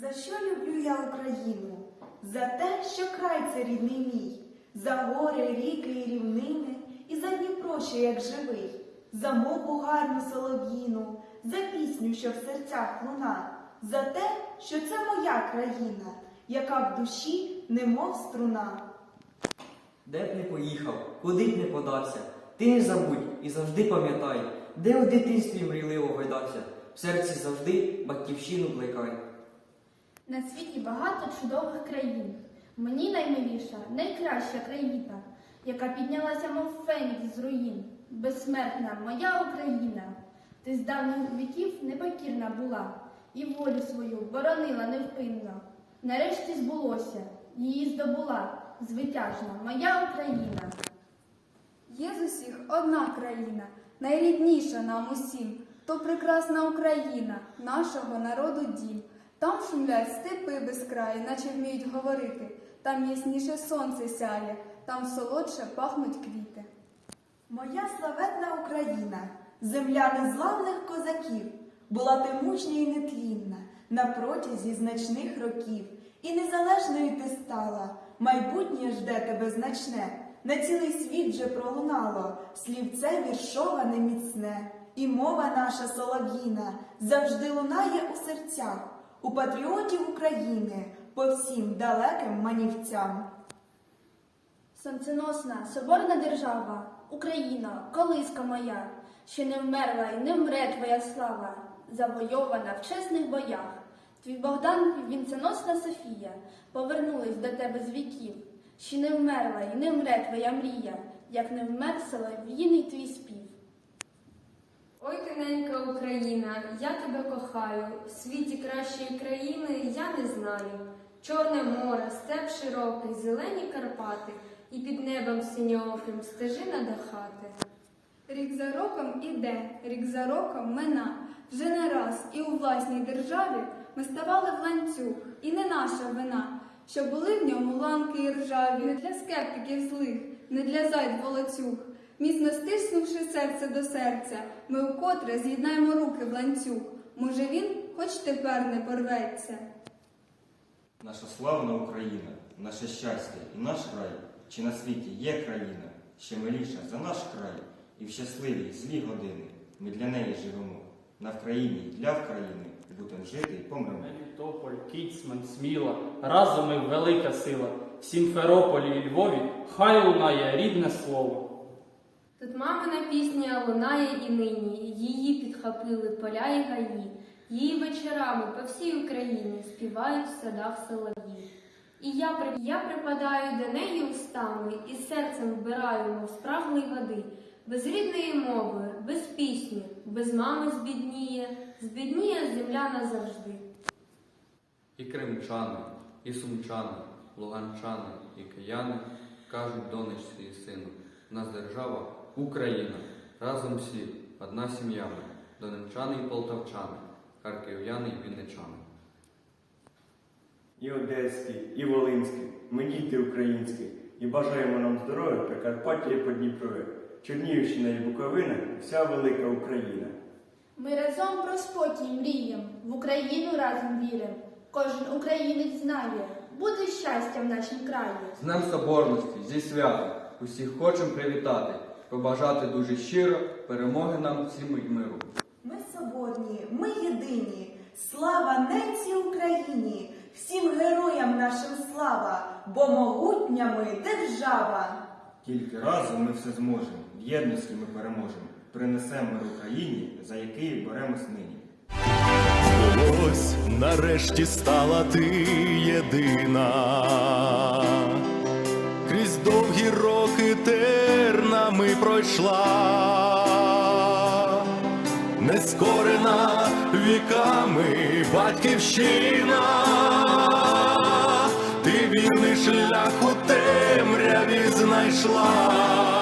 За що люблю я Україну? За те, що край це рідний мій, за гори, ріки і рівнини, і за Дніпро, що як живий, за мову гарну солов'їну, за пісню, що в серцях луна, за те, що це моя країна, яка в душі немов струна. Де б не поїхав, куди б не подався, ти не забудь і завжди пам'ятай, де у дитинстві мрійливо гойдався, в серці завжди батьківщину плекай. На світі багато чудових країн. Мені наймиліша, найкраща країна, яка піднялася, мов фенікс з руїн. Безсмертна моя Україна. Ти з давніх віків непокірна була, і волю свою боронила невпинно. Нарешті збулося, її здобула звитяжна моя Україна. Є з усіх одна країна, найрідніша нам усім, то прекрасна Україна, нашого народу дім. Там шумлять степи без краю, наче вміють говорити. Там ясніше сонце сяє, там солодше пахнуть квіти. Моя славетна Україна, земля незламних козаків, була ти мужня і нетлінна на протязі значних років. І незалежною ти стала, майбутнє жде тебе значне, на цілий світ же пролунало, слівце віршоване міцне, і мова наша солов'їна завжди лунає у серцях, у патріотів України, по всім далеким манівцям. Сонценосна, соборна держава, Україна, колиска моя, ще не вмерла і не вмре твоя слава, завойована в чесних боях. Твій Богдан і вінценосна Софія повернулись до тебе з віків, ще не вмерла і не вмре твоя мрія, як не вмер солов'їний твій спів. Ой, ти ненька Україна, я тебе кохаю. В світі кращої країни я не знаю. Чорне море, степ широкий, зелені Карпати, і під небом синьооким стежина до. Рік за роком іде, рік за роком мина. Вже не раз і у власній державі ми ставали в ланцюг, і не наша вина, що були в ньому ланки і ржаві, не для скептиків злих, не для зайд волоцюг. Міцно стиснувши серце до серця, ми вкотре з'єднаємо руки в ланцюг. Може він хоч тепер не порветься. Наша славна Україна, наше щастя і наш край, чи на світі є країна, ще миліша за наш край, і в щасливі злі години ми для неї живемо. На Вкраїні й для України будем жити й помремо. Мелітополь, Кіцман, Сміла, разом ми велика сила. В Сімферополі і Львові хай лунає рідне слово. Тут мамина пісня лунає і нині, її підхопили поля і гаї, її вечорами по всій Україні співають в садах солов'ї. І я, я припадаю до неї устами і серцем вбираю, мов спраглий води, без рідної мови, без пісні, без мами збідніє, збідніє земля назавжди. І кримчани, і сумчани, луганчани, і кияни кажуть донечці і сину, нас держава Україна, разом всі, одна сім'я ми, донеччани і полтавчани, харків'яни і вінничани. і одеський, і волинський, ми діти українські, і бажаємо нам здоров'я Прикарпаття і Подніпров'я, Чернігівщина і Буковина, вся велика Україна. Ми разом про спокій мрієм, в Україну разом вірим. Кожен українець знає, буде щастя в нашім краї. З Днем Соборності, зі святом, усіх хочемо привітати, побажати дуже щиро перемоги нам всім і миру. Ми соборні, ми єдині. Слава ненці Україні, всім героям нашим слава, бо могутня ми держава. Тільки разом ми все зможемо, в єдності ми переможемо, принесемо мир Україні, за який боремось нині. Ось нарешті стала ти єдина. Крізь довгі роки тернами пройшла, нескорена віками батьківщина, ти вільний шлях у темряві знайшла.